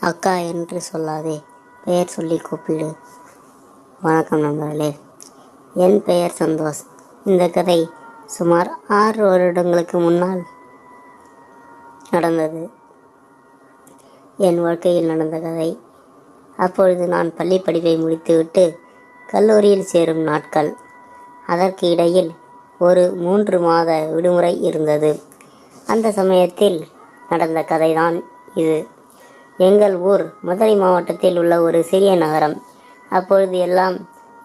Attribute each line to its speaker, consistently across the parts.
Speaker 1: அக்கா என்று சொல்லாதே. பெயர் சொல்லி கூப்பிடு. வணக்கம் நண்பர்களே. என் பெயர் சந்தோஷ். இந்த கதை சுமார் ஆறு வருடங்களுக்கு முன்னால் நடந்தது. என் வாழ்க்கையில் நடந்த கதை. அப்பொழுது நான் பள்ளி படிப்பை முடித்துவிட்டு கல்லூரியில் சேரும் நாட்கள். அதற்கு இடையில் ஒரு மூன்று மாத விடுமுறை இருந்தது. அந்த சமயத்தில் நடந்த கதைதான் இது. எங்கள் ஊர் மதுரை மாவட்டத்தில் உள்ள ஒரு சிறிய நகரம். அப்பொழுது எல்லாம்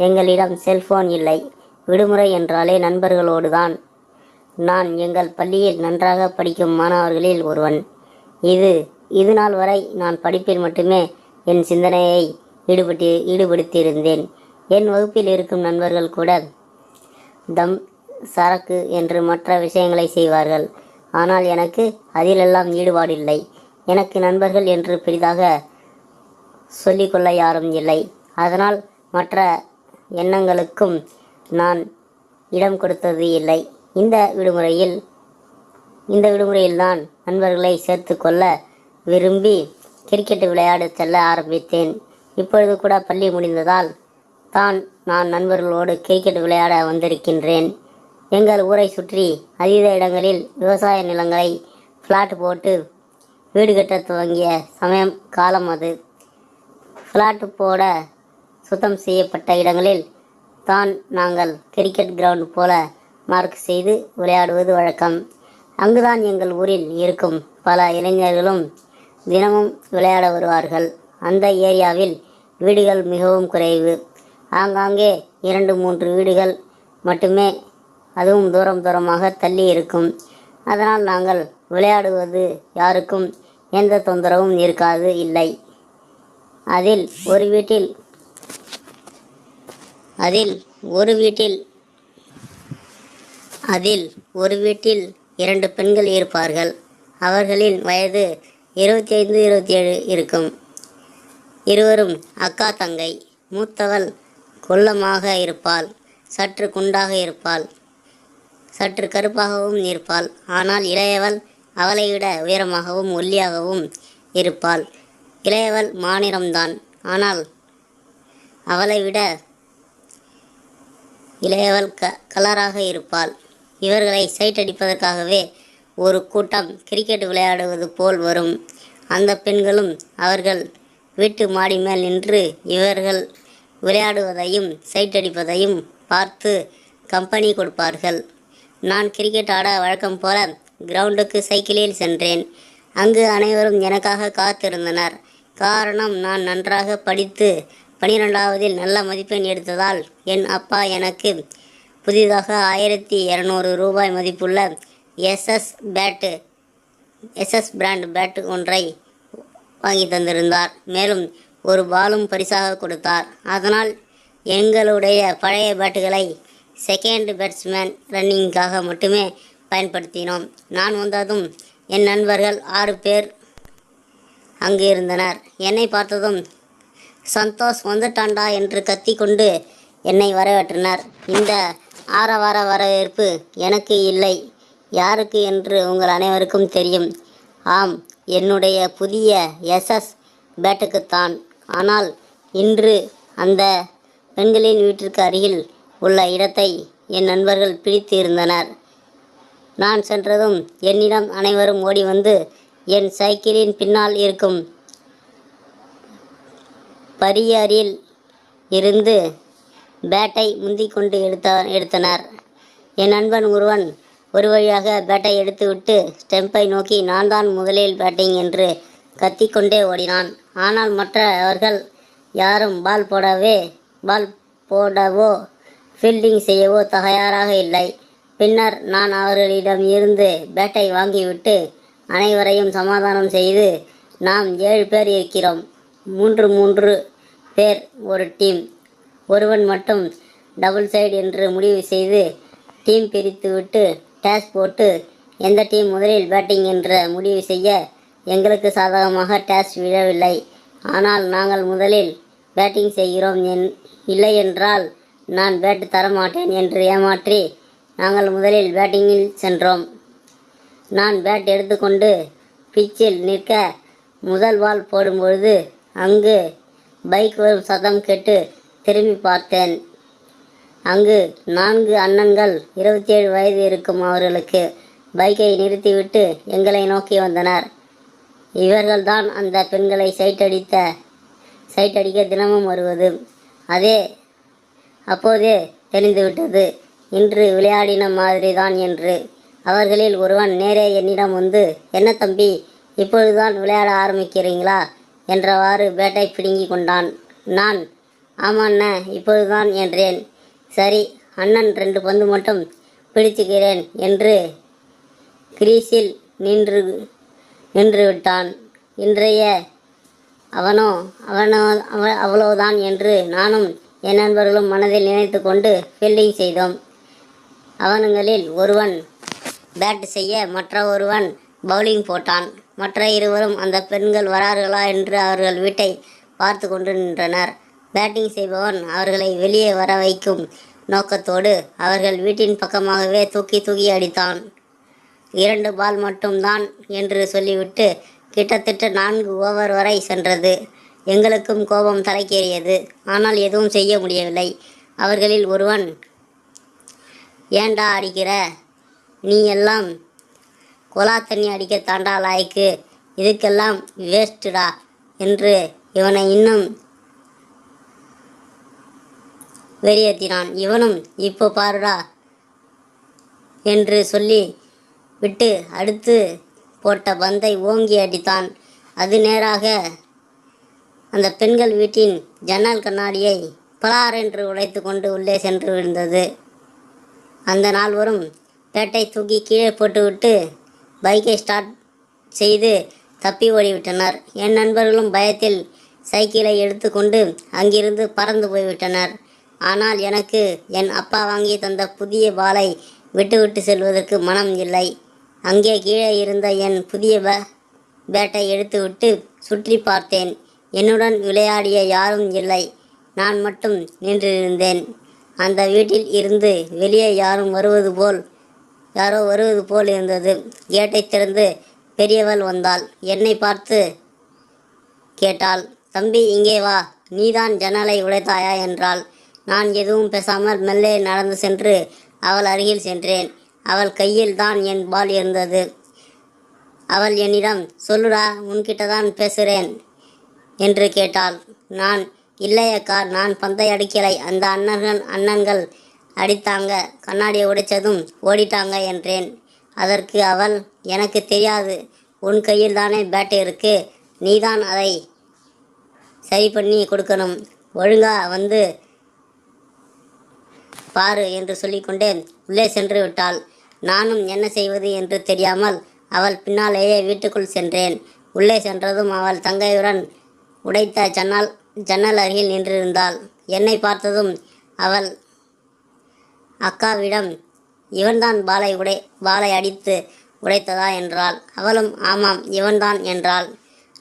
Speaker 1: எங்களிடம் செல்போன் இல்லை. விடுமுறை என்றாலே நண்பர்களோடு தான். நான் எங்கள் பள்ளியில் நன்றாக படிக்கும் மாணவர்களில் ஒருவன். இது இது நாள் வரை நான் படிப்பில் மட்டுமே என் சிந்தனையை ஈடுபட்டு ஈடுபடுத்தியிருந்தேன். என் வகுப்பில் இருக்கும் நண்பர்கள் கூட தம் சரக்கு என்று மற்ற விஷயங்களை செய்வார்கள். ஆனால் எனக்கு அதிலெல்லாம் ஈடுபாடில்லை. எனக்கு நண்பர்கள் என்று பெரிதாக சொல்லிக்கொள்ள யாரும் இல்லை. அதனால் மற்ற எண்ணங்களுக்கும் நான் இடம் கொடுத்தது இல்லை. இந்த விடுமுறையில் இந்த விடுமுறையில்தான் நண்பர்களை சேர்த்து கொள்ள விரும்பி கிரிக்கெட் விளையாட செல்ல ஆரம்பித்தேன். இப்பொழுது கூட பள்ளி முடிந்ததால் தான் நான் நண்பர்களோடு கிரிக்கெட் விளையாட வந்திருக்கின்றேன். எங்கள் ஊரை சுற்றி அதீத இடங்களில் விவசாய நிலங்களை ஃப்ளாட் போட்டு வீடு கட்ட துவங்கிய சமயம் காலம் அது. ஃப்ளாட்டு போட சுத்தம் செய்யப்பட்ட இடங்களில் தான் நாங்கள் கிரிக்கெட் கிரவுண்ட் போல மார்க் செய்து விளையாடுவது வழக்கம். அங்குதான் எங்கள் ஊரில் இருக்கும் பல இளைஞர்களும் தினமும் விளையாட வருவார்கள். அந்த ஏரியாவில் வீடுகள் மிகவும் குறைவு. ஆங்காங்கே இரண்டு மூன்று வீடுகள் மட்டுமே அதுவும் தூரம் தூரமாக தள்ளி இருக்கும். அதனால் நாங்கள் விளையாடுவது யாருக்கும் எந்த தொந்தரவும் இருக்காது இல்லை. அதில் ஒரு வீட்டில் அதில் ஒரு வீட்டில் அதில் ஒரு வீட்டில் இரண்டு பெண்கள் இருப்பார்கள். அவர்களின் வயது இருபத்தி ஐந்து இருபத்தி ஏழு இருக்கும். இருவரும் அக்கா தங்கை. மூத்தவள் குள்ளமாக இருப்பாள் சற்று குண்டாக இருப்பாள் சற்று கருப்பாகவும் இருப்பாள். ஆனால் இளையவள் அவளை விட உயரமாகவும் ஒல்லியாகவும் இருப்பாள். இளையவள் மாநிறம்தான் ஆனால் அவளை விட இளையவள் க கலராக இருப்பாள். இவர்களை சைட் அடிப்பதற்காகவே ஒரு கூட்டம் கிரிக்கெட் விளையாடுவது போல் வரும். அந்த பெண்களும் அவர்கள் வீட்டு மாடி மேல் நின்று இவர்கள் விளையாடுவதையும் சைட் அடிப்பதையும் பார்த்து கம்பெனி கொடுப்பார்கள். நான் கிரிக்கெட் ஆட வழக்கம் போல கிரவுண்டுக்கு சைக்கிளில் சென்றேன். அங்கு அனைவரும் எனக்காக காத்திருந்தனர். காரணம் நான் நன்றாக படித்து பனிரெண்டாவதில் நல்ல மதிப்பெண் எடுத்ததால் என் அப்பா எனக்கு புதிதாக ஆயிரத்தி இரநூறு ரூபாய் மதிப்புள்ள SS bat SS brand bat ஒன்றை வாங்கி தந்திருந்தார். மேலும் ஒரு பாலும் பரிசாக கொடுத்தார். அதனால் எங்களுடைய பழைய பேட்டுகளை செகண்ட் பேட்ஸ்மேன் ரன்னிங்காக மட்டுமே பயன்படுத்தினோம். நான் வந்ததும் என் நண்பர்கள் ஆறு பேர் அங்கு இருந்தனர். என்னை பார்த்ததும் சந்தோஷ் வந்துட்டான்டா என்று கத்திக்கொண்டு என்னை வரவேற்றனர். இந்த ஆரவார வரவேற்பு எனக்கு இல்லை. யாருக்கு என்று உங்கள் அனைவருக்கும் தெரியும். ஆம் என்னுடைய புதிய எஸ்எஸ் பேட்டுக்குத்தான். ஆனால் இன்று அந்த பெண்களின் வீட்டிற்கு அருகில் உள்ள இடத்தை என் நண்பர்கள் பிடித்து இருந்தனர் நான் சென்றதும் என்னிடம் அனைவரும் ஓடி வந்து என் சைக்கிளின் பின்னால் இருக்கும் பரியரில் இருந்து பேட்டை முந்தி கொண்டு எடுத்த எடுத்தனர். என் நண்பன் ஒருவன் ஒரு வழியாக பேட்டை எடுத்துவிட்டு ஸ்டெம்பை நோக்கி நான் தான் முதலில் பேட்டிங் என்று கத்திக்கொண்டே ஓடினான். ஆனால் மற்ற அவர்கள் யாரும் பால் போடவே பால் போடவோ ஃபீல்டிங் செய்யவோ தயாராக இல்லை. பின்னர் நான் அவர்களிடம் இருந்து பேட்டை வாங்கிவிட்டு அனைவரையும் சமாதானம் செய்து நாம் ஏழு பேர் இருக்கிறோம். மூன்று மூன்று பேர் ஒரு டீம். ஒருவன் மட்டும் டபுள் சைடு என்று முடிவு செய்து டீம் பிரித்துவிட்டு டேஸ் போட்டு எந்த டீம் முதலில் பேட்டிங் என்ற முடிவு செய்ய எங்களுக்கு சாதகமாக டேஸ் விழவில்லை ஆனால் நாங்கள் முதலில் பேட்டிங் செய்கிறோம் என் இல்லை என்றால் நான் பேட் தரமாட்டேன் என்று ஏமாற்றி நாங்கள் முதலில் பேட்டிங்கில் சென்றோம். நான் பேட் எடுத்துக்கொண்டு பிச்சில் நிற்க முதல் பால் போடும்பொழுது அங்கு பைக் வரும் சத்தம் கேட்டு திரும்பி பார்த்தேன். அங்கு நான்கு அண்ணன்கள் இருபத்தி ஏழு வயது இருக்கும் அவர்களுக்கு பைக்கை நிறுத்திவிட்டு எங்களை நோக்கி வந்தனர். இவர்கள்தான் அந்த பெண்களை சைட்டடித்த சைட்டடிக்க தினமும் வருவது. அதே அப்போதே தெரிந்துவிட்டது. இன்று விளையாடின மாதிரி தான் என்று. அவர்களில் ஒருவன் நேரே என்னிடம் வந்து என்ன தம்பி இப்பொழுதுதான் விளையாட ஆரம்பிக்கிறீங்களா? என்றவாறு பேட்டை பிடுங்கி கொண்டான். நான். ஆமாண்ண இப்பொழுதுதான் என்றேன். சரி அண்ணன் ரெண்டு பந்து மட்டும் பிடிச்சுக்கிறேன் என்று கிரீஸில் நின்று நின்று விட்டான். இன்றைய அவனோ அவனோ அவ அவ்வளவுதான் என்று நானும் என் நண்பர்களும் மனதில் நினைத்து கொண்டு ஃபீல்டிங் செய்தோம். அவனுங்களில் ஒருவன் பேட் செய்ய மற்ற ஒருவன் பவுலிங் போட்டான். மற்ற இருவரும் அந்த பெண்கள் வரார்களா என்று அவர்கள் வீட்டை பார்த்து கொண்டு நின்றனர். பேட்டிங் செய்பவன் அவர்களை வெளியே வர வைக்கும் நோக்கத்தோடு அவர்கள் வீட்டின் பக்கமாகவே தூக்கி தூக்கி அடித்தான். இரண்டு பால் மட்டும்தான் என்று சொல்லிவிட்டு கிட்டத்தட்ட நான்கு ஓவர் வரை சென்றது. எங்களுக்கும் கோபம் தலைக்கேறியது. ஆனால் எதுவும் செய்ய முடியவில்லை. அவர்களில் ஒருவன் ஏன்டா அடிக்கிற? நீ எல்லாம் கொலா தண்ணி அடிக்க தாண்டா லாய்க்கு. இதுக்கெல்லாம் வேஸ்ட்டுடா என்று இவனை இன்னும் வெறியேற்றினான். இவனும் இப்போ பாருடா என்று சொல்லி விட்டு அடுத்து போட்ட பந்தை ஓங்கி அடித்தான். அது நேராக அந்த பெண்கள் வீட்டின் ஜன்னல் கண்ணாடியை பலார் என்று உடைத்து கொண்டு உள்ளே சென்று விழுந்தது. அந்த நால்வரும் பேட்டை தூக்கி கீழே போட்டுவிட்டு பைக்கை ஸ்டார்ட் செய்து தப்பி ஓடிவிட்டனர். என் நண்பர்களும் பயத்தில் சைக்கிளை எடுத்துக்கொண்டு அங்கிருந்து பறந்து போய்விட்டனர். ஆனால் எனக்கு என் அப்பா வாங்கி தந்த புதிய பாலை விட்டுவிட்டு செல்வதற்கு மனம் இல்லை. அங்கே கீழே இருந்த என் புதிய பே பேட்டை எடுத்துவிட்டு சுற்றி பார்த்தேன். என்னுடன் விளையாடிய யாரும் இல்லை. நான் மட்டும் நின்றிருந்தேன். அந்த வீட்டில் இருந்து வெளியே யாரும் வருவது போல் யாரோ வருவது போல் இருந்தது. கேட்டை திறந்து பெரியவள் வந்தாள். என்னை பார்த்து கேட்டாள் தம்பி இங்கே வா. நீதான் ஜன்னலை உடைத்தாயா? என்றாள். நான் எதுவும் பேசாமல் மெல்லே நடந்து சென்று அவள் அருகில் சென்றேன். அவள் கையில் தான் என் பால் இருந்தது. அவள் என்னிடம் சொல்லுடா உன்கிட்ட தான் பேசுகிறேன் என்று கேட்டாள். நான் இல்லையக்கா நான் பந்தை அடிக்கலை. அந்த அண்ணன்கள் அண்ணன்கள் அடித்தாங்க. கண்ணாடியை உடைச்சதும் ஓடிட்டாங்க என்றேன். அதற்கு அவள் எனக்கு தெரியாது. உன் கையில் தானே பேட் இருக்கு. நீதான் அதை சரி பண்ணி கொடுக்கணும். ஒழுங்கா வந்து பாரு என்று சொல்லிக்கொண்டே உள்ளே சென்று விட்டாள். நானும் என்ன செய்வது என்று தெரியாமல் அவள் பின்னாலேயே வீட்டுக்குள் சென்றேன். உள்ளே சென்றதும் அவள் தங்கையுடன் உடைத்த ஜன்னல் ஜன்னல் அருகில் நின்றிருந்தாள். என்னை பார்த்ததும் அவள் அக்காவிடம் இவன்தான் பாலை உடை பாலை அடித்து உடைத்ததா? என்றாள். அவளும் ஆமாம் இவன்தான் என்றாள்.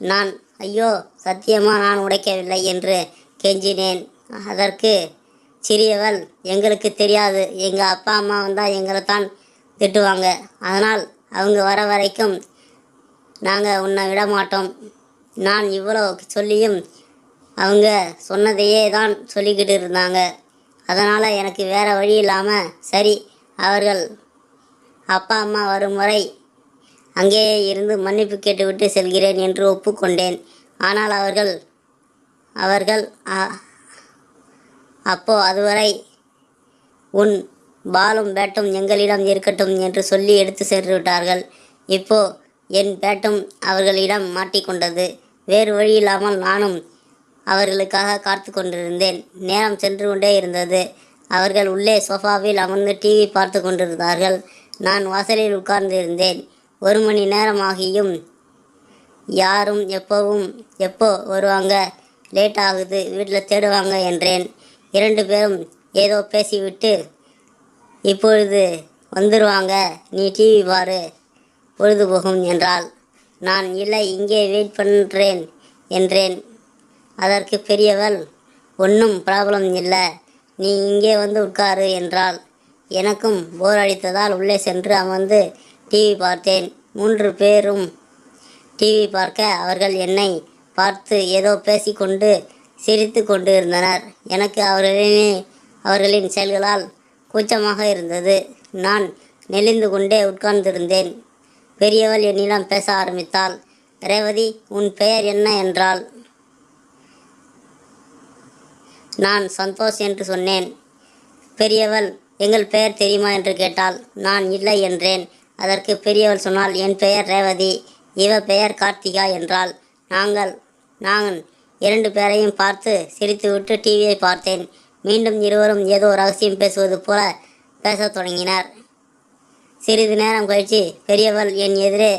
Speaker 1: நான் ஐயோ சத்தியமா நான் உடைக்கவில்லை என்று கெஞ்சினேன். அதற்கு சிறியவள் எங்களுக்கு தெரியாது. எங்கள் அப்பா அம்மா வந்தால் எங்களை தான் திட்டுவாங்க. அதனால் அவங்க வர வரைக்கும் நாங்கள் உன்னை விட மாட்டோம் நான் இவ்வளோ சொல்லியும் அவங்க சொன்னதையே தான் சொல்லிக்கிட்டு இருந்தாங்க. அதனால் எனக்கு வேறு வழி இல்லாமல் சரி அவர்கள் அப்பா அம்மா வரும் வரை அங்கேயே இருந்து மன்னிப்பு கேட்டுவிட்டு செல்கிறேன் என்று ஒப்புக்கொண்டேன். ஆனால் அவர்கள் அவர்கள் அப்போ அதுவரை உன் பாலும் பேட்டும் எங்களிடம் இருக்கட்டும் என்று சொல்லி எடுத்து சென்று விட்டார்கள் இப்போ என் பேட்டும் அவர்களிடம் மாட்டிக்கொண்டது. வேறு வழி இல்லாமல் நானும் அவர்களுக்காக காத்து கொண்டிருந்தேன். நேரம் சென்று கொண்டே இருந்தது. அவர்கள் உள்ளே சோஃபாவில் அமர்ந்து டிவி பார்த்து கொண்டிருந்தார்கள். நான் வாசலில் உட்கார்ந்து இருந்தேன். ஒரு மணி நேரம் ஆகியும் யாரும் எப்போவும் எப்போ வருவாங்க? லேட் ஆகுது வீட்டில் தேடுவாங்க என்றேன். இரண்டு பேரும் ஏதோ பேசிவிட்டு இப்பொழுது வந்துருவாங்க நீ டிவி பாரு பொழுது போகும் நான் இல்லை இங்கே வெயிட் பண்ணுறேன் என்றேன். அதற்கு பெரியவள் ஒன்றும் ப்ராப்ளம் இல்லை. நீ இங்கே வந்து உட்காரு என்றாள். எனக்கும் போர் அடித்ததால் உள்ளே சென்று அமர்ந்து டிவி பார்த்தேன். மூன்று பேரும் டிவி பார்க்க அவர்கள் என்னை பார்த்து ஏதோ பேசிக்கொண்டு சிரித்து கொண்டு இருந்தனர் எனக்கு அவர்களே அவர்களின் செயல்களால் கூச்சமாக இருந்தது. நான் நெளிந்து கொண்டே உட்கார்ந்திருந்தேன். பெரியவள் என்னிடம் பேச ஆரம்பித்தாள். ரேவதி உன் பெயர் என்ன? என்றாள். நான் சந்தோஷ் என்று சொன்னேன். பெரியவள் எங்கள் பெயர் தெரியுமா என்று கேட்டாள். நான் இல்லை என்றேன். அதற்கு பெரியவள் சொன்னால் என் பெயர் ரேவதி இவ பெயர் கார்த்திகா என்றால் நாங்கள் நான் இரண்டு பேரையும் பார்த்து சிரித்துவிட்டு டிவியை பார்த்தேன். மீண்டும் இருவரும் ஏதோ ரகசியம் பேசுவது போல பேசத் தொடங்கினர். சிறிது நேரம் கழித்து பெரியவள் என் எதிரே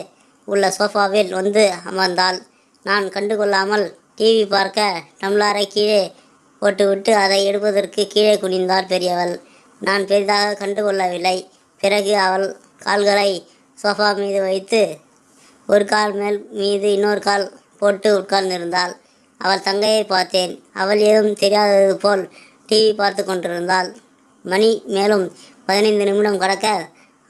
Speaker 1: உள்ள சோஃபாவில் வந்து அமர்ந்தாள். நான் கண்டுகொள்ளாமல் டிவி பார்க்க டம்ளாரை கீழே போட்டுவிட்டு அதை எடுப்பதற்கு கீழே குனிந்தார் பெரியவள். நான் பெரிதாக கண்டுகொள்ளவில்லை. பிறகு அவள் கால்களை சோஃபா மீது வைத்து ஒரு கால் மேல் மீது இன்னொரு கால் போட்டு உட்கார்ந்திருந்தாள். அவள் தங்கையை பார்த்தேன். அவள் ஏதும் தெரியாதது போல் டிவி பார்த்து கொண்டிருந்தாள். மணி மேலும் பதினைந்து நிமிடம் கடக்க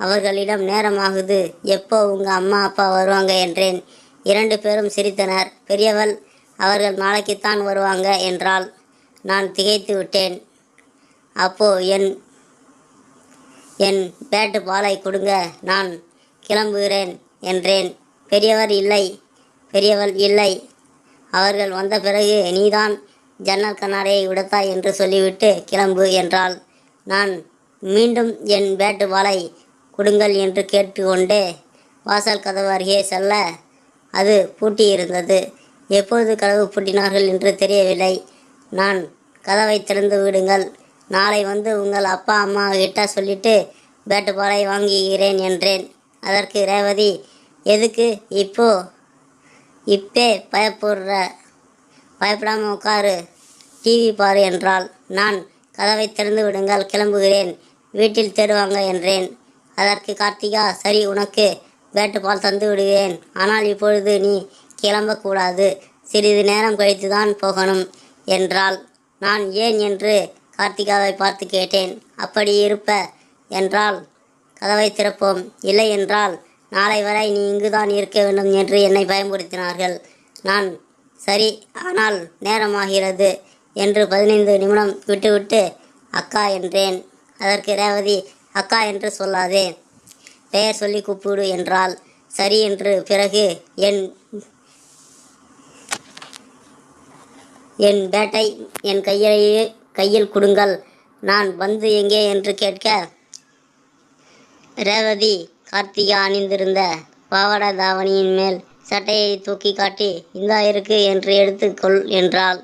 Speaker 1: அவர்களிடம் நேரமாகுது. எப்போ உங்கள் அம்மா அப்பா வருவாங்க என்றேன். இரண்டு பேரும் சிரித்தனர். பெரியவள் அவர்கள் நாளைக்குத்தான் வருவாங்க என்றாள். நான் திகைத்து விட்டேன். அப்போ என் என் பேட்டு பாலை கொடுங்க நான் கிளம்புகிறேன் என்றேன். பெரியவர் இல்லை பெரியவள் இல்லை. அவர்கள் வந்த பிறகு நீதான் ஜன்னல் கண்ணாடியை உடைத்தாய் என்று சொல்லிவிட்டு கிளம்பு என்றாள். நான் மீண்டும் என் பேட்டு பாலை கொடுங்கள் என்று கேட்டுக்கொண்டே வாசல் கதவு அருகே செல்ல அது பூட்டியிருந்தது. எப்பொழுது கதவு பூட்டினார்கள் என்று தெரியவில்லை. நான் கதவை திறந்து விடுங்கள். நாளை வந்து உங்கள் அப்பா அம்மா கிட்ட சொல்லிட்டு பேட்டு பாலை வாங்குகிறேன் என்றேன். அதற்கு ரேவதி எதுக்கு இப்போ? இப்பே பயப்படுற பயப்படாமல் உட்காரு. டிவி பாரு என்றால் நான் கதவை திறந்து விடுங்கள் கிளம்புகிறேன். வீட்டில் தேடுவாங்க என்றேன். அதற்கு கார்த்திகா சரி உனக்கு பேட்டு பால் தந்து விடுவேன் ஆனால் இப்பொழுது நீ கிளம்பக்கூடாது. சிறிது நேரம் கழித்து தான் போகணும். என்றாள். நான் ஏன் என்று கார்த்திகாவை பார்த்து கேட்டேன். அப்படி இருப்ப என்றால் கதவை திறப்போம். இல்லை என்றால் நாளை வரை நீ இங்குதான் இருக்க வேண்டும் என்று என்னை பயன்படுத்தினார்கள் நான் சரி ஆனால் நேரமாகிறது என்று பதினைந்து நிமிடம் விட்டுவிட்டு அக்கா என்றேன். அதற்கு ரேவதி அக்கா என்று சொல்லாதே. பெயர் சொல்லி கூப்பிடு என்றால் சரி என்று பிறகு என் என் பேட்டை என் கையிலேயே கையில் கொடுங்கள். நான் வந்து எங்கே என்று கேட்க ரேவதி கார்த்திகா அணிந்திருந்த பாவாடை தாவணியின் மேல் சட்டையை தூக்கி காட்டி இந்தா இருக்கு என்று எடுத்துக்கொள் என்றாள்.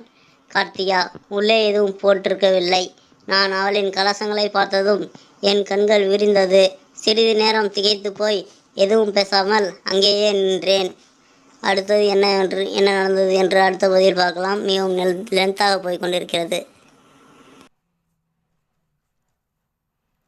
Speaker 1: கார்த்திகா உள்ளே எதுவும் போட்டிருக்கவில்லை. நான் அவளின் கலசங்களை பார்த்ததும் என் கண்கள் விரிந்தது. சிறிது நேரம் திகைத்து போய் எதுவும் பேசாமல் அங்கேயே நின்றேன். அடுத்தது என்ன என்று என்ன நடந்தது என்று அடுத்த பதில் பார்க்கலாம். மிகவும் லென்த்தாக போய் கொண்டிருக்கிறது.